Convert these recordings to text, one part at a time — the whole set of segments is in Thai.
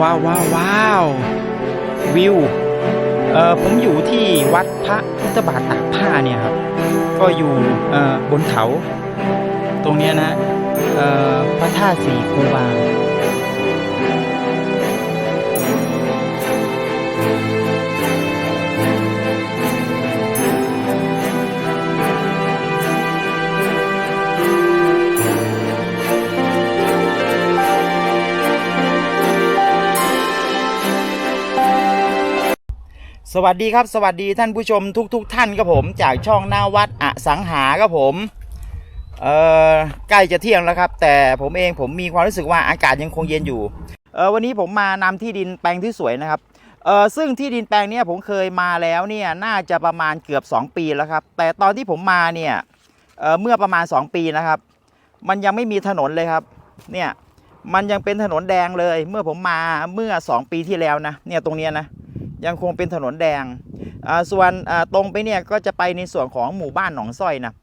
ว้าวว้าวว้าววิวเออผมอยู่ที่วัดพระพุทธบาทตากผ้าเนี่ยครับ ก็อยู่เออบนเขา ตรงเนี้ยนะเออพระธาตุสีคูบา สวัสดีครับ สวัสดีท่านผู้ชมทุกๆทท่านครับผม จากช่องหน้าวัดอสังหาครับผมเอ่อใกล้จะเที่ยงแล้วครับ แต่ผมเองผมมีความรู้สึกว่าอากาศยังคงเย็นอยู่เออวันนี้ผมมานำที่ดินแปลงที่สวยนะครับเออซึ่งที่ดินแปลงนี้ผมเคยมาแล้วเนี่ยน่าจะประมาณเกือบ 2 ปีแล้วครับ แต่ตอนที่ผมมาเนี่ยเออเมื่อประมาณ 2 ปีนะครับ มันยังไม่มีถนนเลยครับเนี่ยมันยังเป็นถนนแดงเลย เมื่อผมมาเมื่อ 2 ปีที่แล้วนะเนี่ยตรงเนี้ยนะ ยังคงเป็นถนนแดง ส่วนตรงไปเนี่ยก็จะไปในส่วนของหมู่บ้านหนองสร้อยนะ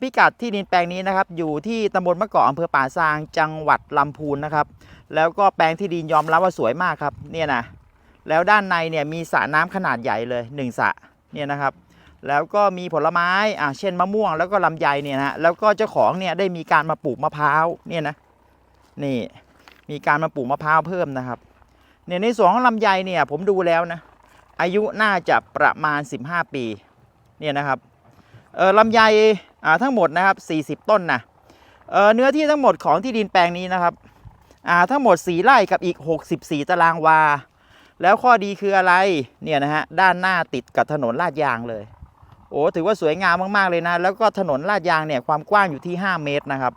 พิกัดที่ดินแปลงนี้นะครับ อยู่ที่ตำบลมะกอกอำเภอป่าซางจังหวัดลำพูนนะครับ แล้วก็แปลงที่ดินยอมรับว่าสวยมากครับเนี่ยนะแล้วด้านในเนี่ยมีสระน้ำขนาดใหญ่เลยหนึ่งสระเนี่ยนะครับ แล้วก็มีผลไม้อ่าเช่นมะม่วงแล้วก็ลำไยเนี่ยนะแล้วก็เจ้าของเนี่ยได้มีการมาปลูกมะพร้าวเนี่ยนะนี่มีการมาปลูกมะพร้าวเพิ่มนะครับ เนี่ยในส่วนของลำไยเนี่ยผมดูแล้วนะอายุน่าจะประมาณ 15 ปีเนี่ยนะครับเออลำไยอ่าทั้งหมดนะครับ 40 ต้นนะเออเนื้อที่ทั้งหมดของที่ดินแปลงนี้นะครับอ่าทั้งหมด 4 ไร่กับอีก 64 ตารางวา แล้วข้อดีคืออะไรเนี่ยนะฮะด้านหน้าติดกับถนนลาดยางเลยโอ้ถือว่าสวยงามมากๆเลยนะ แล้วก็ถนนลาดยางเนี่ยความกว้างอยู่ที่ 5 เมตรนะครับ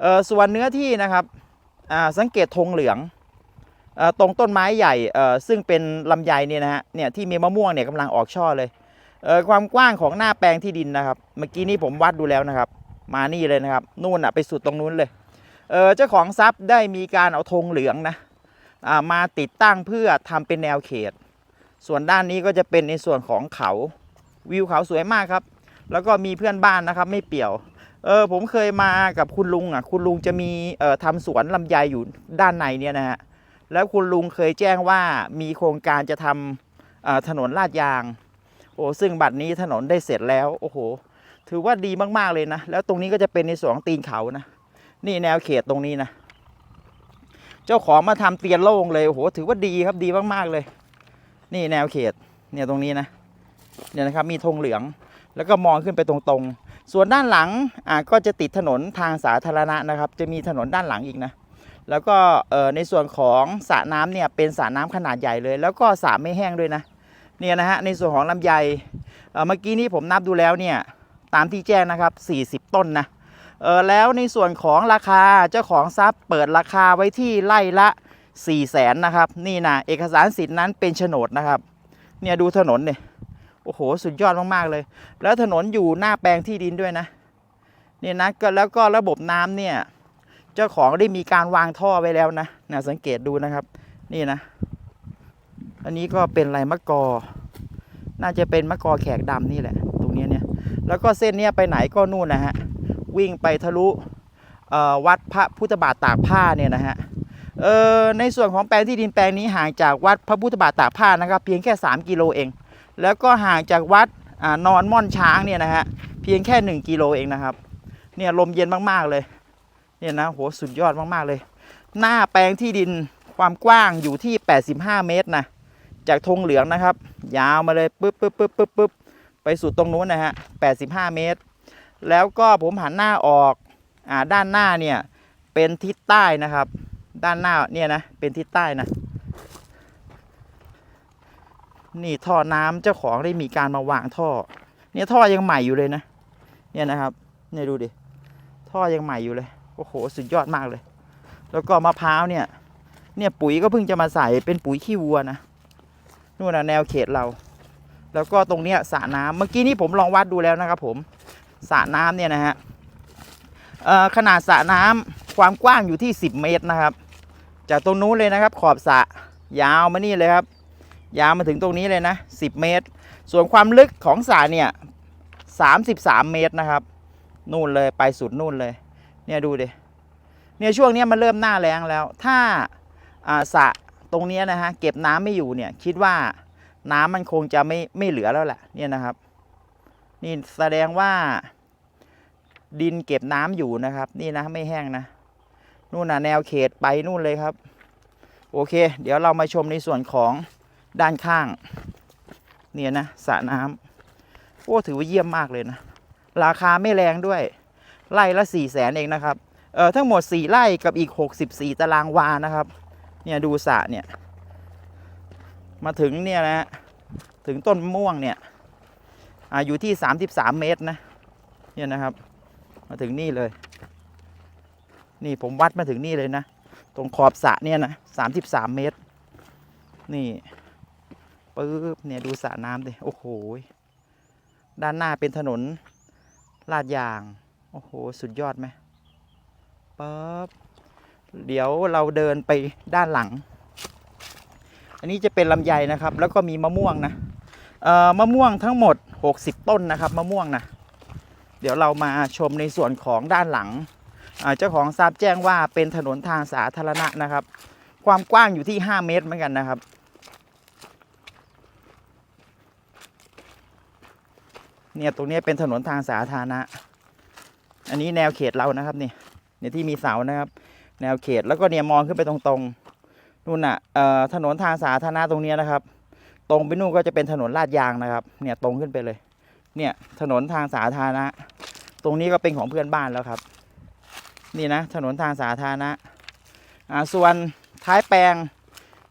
เออส่วนเนื้อที่นะครับอ่าสังเกตธงเหลือง ตรงต้นไม้ใหญ่ซึ่งเป็นลำไยเนี่ยนะฮะเนี่ยที่มีมะม่วงเนี่ยกำลังออกช่อเลยเความกว้างของหน้าแปลงที่ดินนะครับ เมื่อกี้นี้ผมวัดดูแล้วนะครับ มานี่เลยนะครับนู่นอะไปสุดตรงนู้นเลยเจ้าของทรัพย์ได้มีการเอาธงเหลืองนะมาติดตั้งเพื่อทำเป็นแนวเขต ส่วนด้านนี้ก็จะเป็นในส่วนของเขาวิวเขาสวยมากครับ แล้วก็มีเพื่อนบ้านนะครับไม่เปี่ยวเออผมเคยมากับคุณลุงอะคุณลุงจะมีเอ่อทำสวนลำไยอยู่ด้านในเนี่ยนะฮะ แล้วคุณลุงเคยแจ้งว่ามีโครงการจะทำถนนลาดยาง โอ้ซึ่งบัดนี้ถนนได้เสร็จแล้วโอ้โห ถือว่าดีมากๆเลยนะ แล้วตรงนี้ก็จะเป็นในส่วนของตีนเขานะ นี่แนวเขตตรงนี้นะ เจ้าของมาทำเตียนโล่งเลยโอ้โหถือว่าดีครับดีมากๆเลย นี่แนวเขตเนี่ยตรงนี้นะเนี่ยนะครับมีธงเหลืองแล้วก็มองขึ้นไปตรงๆ ส่วนด้านหลังอ่าก็จะติดถนนทางสาธารณะนะครับ จะมีถนนด้านหลังอีกนะ แล้วก็ในส่วนของสระน้ำเนี่ยเป็นสระน้ำขนาดใหญ่เลย แล้วก็สระไม่แห้งด้วยนะเนี่ยนะฮะในส่วนของลำไยเอ่เมื่อกี้นี้ผมนับดูแล้วเนี่ยตามที่แจ้งนะครับ 40 ต้นนะเออแล้วในส่วนของราคาเจ้าของทรัพย์เปิดราคาไว้ที่ไร่ละ 4 0 0แสนนะครับ นี่นะเอกสารสิทธิ์นั้นเป็นโฉนดนะครับ เนี่ยดูถนนเนี่ยโอ้โห สุดยอดมาก ๆ เลย แล้วถนนอยู่หน้าแปลงที่ดินด้วยนะเนี่ยนะก็แล้วก็ระบบน้ำเนี่ย เจ้าของได้มีการวางท่อไว้แล้วนะนะสังเกตดูนะครับ นี่นะ อันนี้ก็เป็นไรมะกอ น่าจะเป็นมะกอแขกดำนี่แหละ ตรงนี้เนี่ย แล้วก็เส้นเนี้ยไปไหนก็นู่นนะฮะ วิ่งไปทะลุวัดพระพุทธบาทตากผ้าเนี่ยนะฮะในส่วนของแปลงที่ดินแปลงนี้ห่างจากวัดพระพุทธบาทตากผ้านะครับ เพียงแค่ 3 กิโลเอง แล้วก็ห่างจากวัดอนอนม่อนช้างเนี่ยนะฮะเพียงแค่ 1 กิโลเองนะครับ เนี่ยลมเย็นมาก ๆ เลย เนี่ยนะโหสุดยอดมาก ๆ เลย หน้าแปลงที่ดินความกว้างอยู่ที่ 85 เมตรนะจากธงเหลืองนะครับ ยาวมาเลยปึ๊บปึ๊บปึ๊บปึ๊บปึ๊บไปสุดตรงนู้นนะฮะ 85 เมตร แล้วก็ผมหันหน้าออกอ่าด้านหน้าเนี่ยเป็นทิศใต้นะครับ ด้านหน้าเนี่ยนะเป็นทิศใต้นะนี่ท่อน้ำเจ้าของได้มีการมาวางท่อ เนี่ยท่อยังใหม่อยู่เลยนะ เนี่ยนะครับ เนี่ยดูดิ ท่อยังใหม่อยู่เลย อ้โหสุดยอดมากเลย แล้วก็มะพร้าวเนี่ย เนี่ยปุ๋ยก็เพิ่งจะมาใส่เป็นปุ๋ยขี้วัวนะนู่นนะแนวเขตเรา แล้วก็ตรงเนี้ยสระน้ำเมื่อกี้นี้ผมลองวัดดูแล้วนะครับ ผมสระน้ำเนี่ยนะฮะขนาดสระน้ำความกว้างอยู่ที่ 10 เมตรนะครับ จากตรงนู้นเลยนะครับ ขอบสระยาวมานี่เลยครับ ยาวมาถึงตรงนี้เลยนะ 10 เมตร ส่วนความลึกของสระเนี่ย 33 เมตรนะครับ นู่นเลยไปสุดนู่นเลย เนี่ยดูดิเนี่ยช่วงเนี้ยมันเริ่มหน้าแรงแล้ว ถ้าสะตรงเนี้ยนะฮะเก็บน้ำไม่อยู่เนี่ยคิดว่าน้ำมันคงจะไม่ไม่เหลือแล้วแหละเนี่ยนะครับ นี่แสดงว่า ดินเก็บน้ำอยู่นะครับ นี่นะไม่แห้งนะนู่นนะแนวเขตไปนู่นเลยครับ โอเค เดี๋ยวเรามาชมในส่วนของด้านข้าง เนี่ยนะสระน้ำโอ้ถือว่าเยี่ยมมากเลยนะ ราคาไม่แรงด้วย ไร่ละสี่แสนเองนะครับเออทั้งหมด 4 ไร่กับอีก 64 ตารางวานะครับ เนี่ยดูสระเนี่ย มาถึงเนี่ยนะฮะถึงต้นมะม่วงเนี่ยอาอยู่ที่ 33 เมตรนะ เนี่ยนะครับ มาถึงนี่เลย นี่ผมวัดมาถึงนี่เลยนะ ตรงขอบสระเนี่ยนะ 33 เมตร นี่ปึ๊บเนี่ยดูสระน้ำดิ โอ้โห ด้านหน้าเป็นถนนลาดยาง โอ้โห สุดยอดไหมปั๊บเดี๋ยวเราเดินไปด้านหลัง อันนี้จะเป็นลำไยนะครับ แล้วก็มีมะม่วงนะเอ่อมะม่วงทั้งหมด 60 ต้นนะครับมะม่วงนะเดี๋ยวเรามาชมในส่วนของด้านหลังเจ้าของทราบแจ้งว่าเป็นถนนทางสาธารณะนะครับ ความกว้างอยู่ที่ 5 เมตรเหมือนกันนะครับ เนี่ยตรงนี้เป็นถนนทางสาธารณะ อันนี้แนวเขตเรานะครับนี่เนี่ยที่มีเสานะครับ แนวเขตแล้วก็เนี่ยมองขึ้นไปตรงๆนู่นน่ะเอ่อถนนทางสาธารณะตรงนี้นะครับ ตรงไปนู่นก็จะเป็นถนนลาดยางนะครับ เนี่ยตรงขึ้นไปเลย เนี่ยถนนทางสาธารณะ ตรงนี้ก็เป็นของเพื่อนบ้านแล้วครับ นี่นะถนนทางสาธารณะอ่าส่วนท้ายแปลง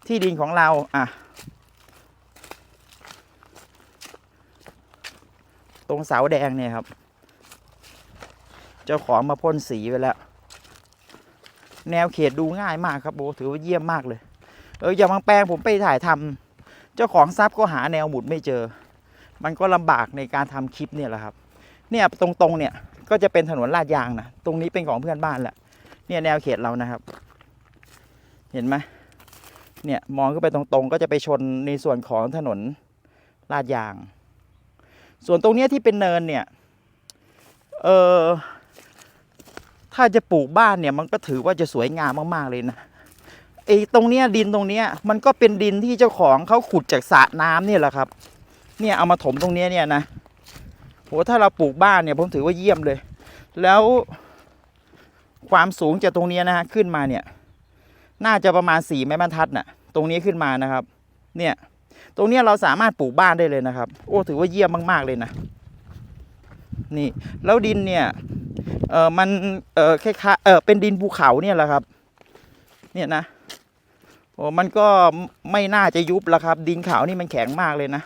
ที่ดินของเราอะตรงเสาแดงเนี่ยครับ เจ้าของมาพ่นสีไปแล้ว แนวเขตดูง่ายมากครับโบถือว่าเยี่ยมมากเลย เอออย่างบางแปลงผมไปถ่ายทำเจ้าของทรัพย์ก็หาแนวหมุดไม่เจอ มันก็ลำบากในการทำคลิปเนี่ยแหละครับ เนี่ยตรงๆเนี่ยก็จะเป็นถนนลาดยางนะตรงนี้เป็นของเพื่อนบ้านแหละเนี่ยแนวเขตเรานะครับ เห็นไหมเนี่ยมองขึ้นไปตรงๆ ก็จะไปชนในส่วนของถนนลาดยาง ส่วนตรงเนี้ยที่เป็นเนินเนี่ย เออ ถ้าจะปลูกบ้านเนี่ยมันก็ถือว่าจะสวยงามมากๆเลยนะไอ้ตรงเนี้ยดินตรงเนี้ยมันก็เป็นดินที่เจ้าของเขาขุดจากสระน้ำเนี่ยแหละครับ เนี่ยเอามาถมตรงเนี้ยเนี่ยนะโหถ้าเราปลูกบ้านเนี่ยผมถือว่าเยี่ยมเลย แล้วความสูงจากตรงเนี้ยนะฮะขึ้นมาเนี่ย น่าจะประมาณสี่ไม้บรรทัดน่ะ ตรงนี้ขึ้นมานะครับ เนี่ย ตรงเนี้ยเราสามารถปลูกบ้านได้เลยนะครับ โอ้ถือว่าเยี่ยมมาก ๆเลยนะ นี่ แล้วดินเนี่ย เออมันเออคล้ายๆเออเป็นดินภูเขาเนี่ยแหละครับ เนี่ยนะโอ้มันก็ไม่น่าจะยุบแล้วครับ ดินเขานี่มันแข็งมากเลยนะ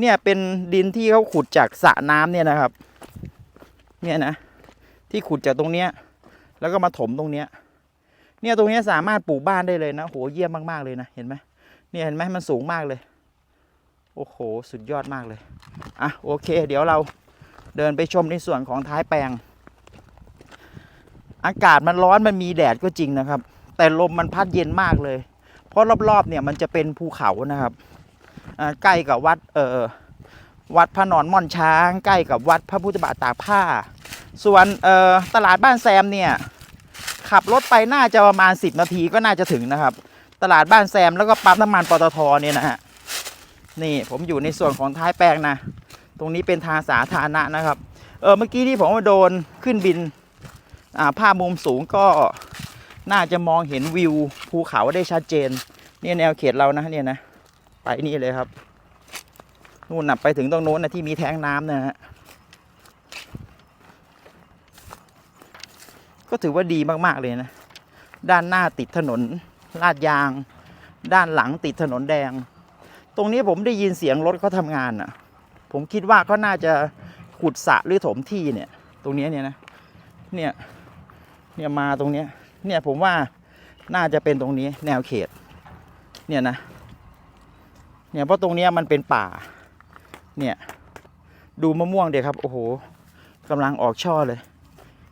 เนี่ยเป็นดินที่เขาขุดจากสระน้ำเนี่ยนะครับ เนี่ยนะ ที่ขุดจากตรงเนี้ย แล้วก็มาถมตรงเนี้ย เนี่ยตรงเนี้ยสามารถปลูกบ้านได้เลยนะโหเยี่ยมมากๆเลยนะเห็นไหมเนี่ยเห็นไหมมันสูงมากเลย โอ้โห สุดยอดมากเลยอะโอเค เดี๋ยวเราเดินไปชมในส่วนของท้ายแปลง อากาศมันร้อนมันมีแดดก็จริงนะครับ แต่ลมมันพัดเย็นมากเลย เพราะรอบๆเนี่ยมันจะเป็นภูเขานะครับใกล้กับวัดเอ่อวัดพระนอนม่อนช้าง ใกล้กับวัดพระพุทธบาทตากผ้า ส่วนเอ่อตลาดบ้านแซมเนี่ยขับรถไปน่าจะประมาณ 10 นาทีก็น่าจะถึงนะครับ ตลาดบ้านแซมแล้วก็ปั๊มน้ำมันปตทเนี่ยนะฮะนี่ผมอยู่ในส่วนของท้ายแปลงนะ ตรงนี้เป็นทางสาธารณะนะครับ เออเมื่อกี้ที่ผมโดนขึ้นบิน ภาพมุมสูงก็น่าจะมองเห็นวิวภูเขาได้ชัดเจนเนี่ยแนวเขตเรานะเนี่ยนะไปนี่เลยครับนู่นนับไปถึงตรงโน้นนะที่มีแท้งน้ำนะฮะก็ถือว่าดีมากๆเลยนะ ด้านหน้าติดถนนลาดยาง ด้านหลังติดถนนแดง ตรงนี้ผมได้ยินเสียงรถเขาทำงานอะ ผมคิดว่าเขาน่าจะขุดสระหรือถมที่เนี่ย ตรงนี้เนี่ยนะ เนี่ย เนี่ยมาตรงเนี้ยเนี่ยผมว่าน่าจะเป็นตรงนี้แนวเขต เนี่ยนะ เนี่ยเพราะตรงเนี้ยมันเป็นป่า เนี่ย ดูมะม่วงเดี๋ยครับ โอ้โหกำลังออกช่อเลย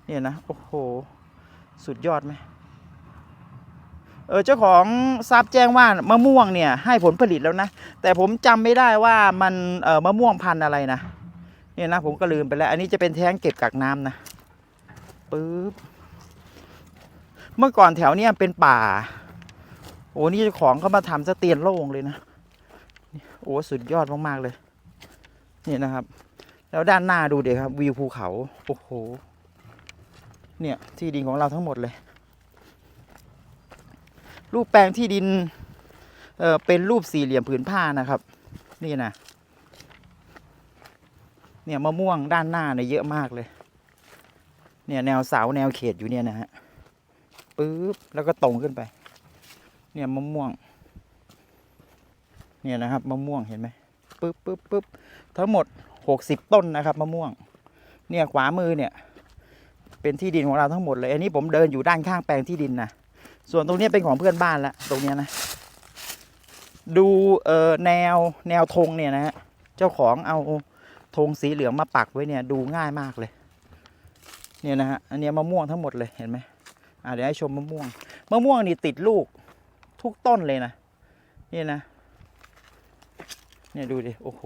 เนี่ยนะ โอ้โห สุดยอดไหมเออเจ้าของทราบแจ้งว่ามะม่วงเนี่ยให้ผลผลิตแล้วนะ แต่ผมจำไม่ได้ว่ามันเออมะม่วงพันธุ์อะไรนะ เนี่ยนะผมก็ลืมไปแล้ว อันนี้จะเป็นแท้งเก็บกักน้ำนะปึ๊บ เมื่อก่อนแถวเนี้ยเป็นป่า โอ้นี่เจ้าของเขามาทำสเตียนโล่งเลยนะ โอ้สุดยอดมาก ๆ เลย นี่นะครับ แล้วด้านหน้าดูเดี๋ยวครับ วิวภูเขา โอ้โห เนี่ยที่ดินของเราทั้งหมดเลย รูปแปลงที่ดิน เออเป็นรูปสี่เหลี่ยมผืนผ้านะครับ นี่นะ เนี่ยมะม่วงด้านหน้าเนี่ยเยอะมากเลย เนี่ยแนวเสาแนวเขตอยู่เนี่ยนะฮะ ปึ๊บแล้วก็ตรงขึ้นไป เนี่ยมะม่วง เนี่ยนะครับมะม่วงเห็นไหมปึ๊บปึ๊บปึ๊บทั้งหมดหกสิบต้นนะครับมะม่วง เนี่ยขวามือเนี่ย เป็นที่ดินของเราทั้งหมดเลย อันนี้ผมเดินอยู่ด้านข้างแปลงที่ดินนะส่วนตรงนี้เป็นของเพื่อนบ้านละตรงเนี้ยนะ ดูเอ่อแนวแนวธงเนี่ยนะฮะเจ้าของเอาธงสีเหลืองมาปักไว้เนี่ยดูง่ายมากเลย เนี่ยนะฮะอันนี้มะม่วงทั้งหมดเลยเห็นไหม เดี๋ยวให้ชมมะม่วง มะม่วงนี่ติดลูกทุกต้นเลยนะ นี่นะ เนี่ยดูดิ โอ้โห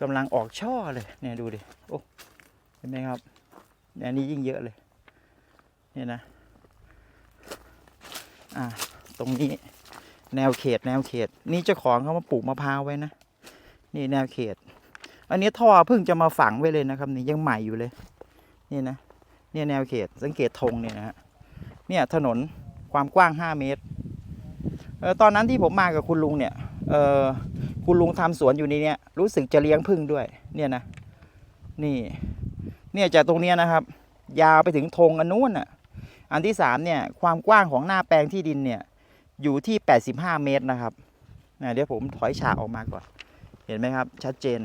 กำลังออกช่อเลย เนี่ยดูดิ โอ้เห็นไหมครับเนี่ยนนี้ยิ่งเยอะเลย เนี่ยนะ อ่า ตรงนี้ แนวเขตแนวเขต นี่เจ้าของเขามาปลูกมะพร้าวไว้นะ นี่แนวเขต อันนี้ท่อเพิ่งจะมาฝังไว้เลยนะครับ นี่ยังใหม่อยู่เลย นี่นะ เนี่ยแนวเขตสังเกตธงเนี่ยนะฮะเนี่ยถนนความกว้าง 5 เมตรเออตอนนั้นที่ผมมากับคุณลุงเนี่ยเออคุณลุงทำสวนอยู่ในเนี้ยรู้สึกจะเลี้ยงพึ่งด้วยเนี่ยนะนี่เนี่ยจากตรงเนี้ยนะครับ ยาวไปถึงธงอันนู้นอะอันที่สามเนี่ยความกว้างของหน้าแปลงที่ดินเนี่ยอยู่ที่ 85 เมตรนะครับนะเดี๋ยวผมถอยฉากออกมาก่อน เห็นไหมครับ ชัดเจน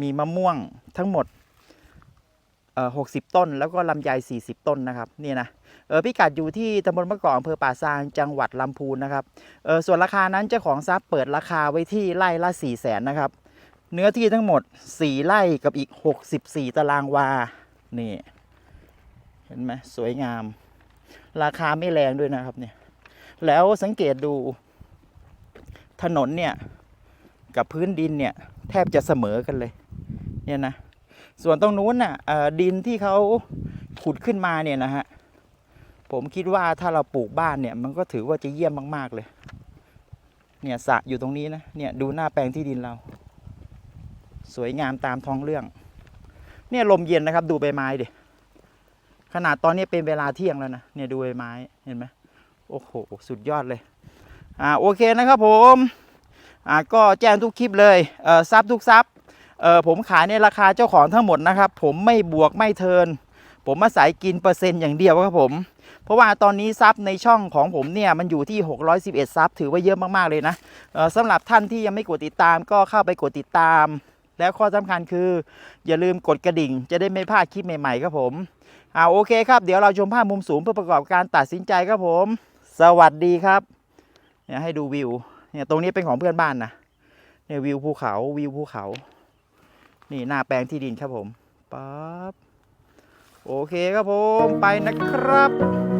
มีมะม่วงทั้งหมด เอ่อ60ต้น แล้วก็ลำไย40 ต้นนะครับนี่นะเออพิกัดอยู่ที่ตำบลมะกอกอำเภอป่าซางจังหวัดลำพูนนะครับเออส่วนราคานั้นเจ้าของทรัพย์เปิดราคาไว้ที่ไร่ละ4 0 0แสนนะครับ เนื้อที่ทั้งหมด 4 ไร่กับอีก 64 ตารางวานี่เห็นไหมสวยงาม ราคาไม่แรงด้วยนะครับเนี่ยแล้วสังเกตดูถนนเนี่ย กับพื้นดินเนี่ย แทบจะเสมอกันเลย เนี่ยนะ ส่วนตรงนู้นน่ะดินที่เขาขุดขึ้นมาเนี่ยนะฮะผมคิดว่าถ้าเราปลูกบ้านเนี่ยมันก็ถือว่าจะเยี่ยมมาก ๆเลย เนี่ยสระอยู่ตรงนี้นะเนี่ยดูหน้าแปลงที่ดินเรา สวยงามตามท้องเรื่อง เนี่ยลมเย็นนะครับ ดูใบไม้ดิขนาดตอนนี้เป็นเวลาเที่ยงแล้วนะเนี่ยดูใบไม้เห็นไหมโอ้โหสุดยอดเลยอ่าโอเคนะครับผมอ่าก็แจ้งทุกคลิปเลยเอ่อซับทุกซับ เออผมขายในราคาเจ้าของทั้งหมดนะครับ ผมไม่บวกไม่เทิน ผมมาสายกินเปอร์เซ็นต์อย่างเดียวครับผม เพราะว่าตอนนี้ซับในช่องของผมเนี่ยมันอยู่ที่ 611ซับถือว่าเยอะมากๆเลยนะสำหรับท่านที่ยังไม่กดติดตามก็เข้าไปกดติดตาม แล้วข้อสำคัญคือ อย่าลืมกดกระดิ่ง จะได้ไม่พลาดคลิปใหม่ๆครับผมอ่าโอเคครับเดี๋ยวเราชมภาพมุมสูงเพื่อประกอบการตัดสินใจครับผม สวัสดีครับเนี่ยให้ดูวิวเนี่ยตรงนี้เป็นของเพื่อนบ้านนะเนี่ยวิวภูเขาวิวภูเขา นี่หน้าแปลงที่ดินครับผมปั๊บโอเคครับผมไปนะครับ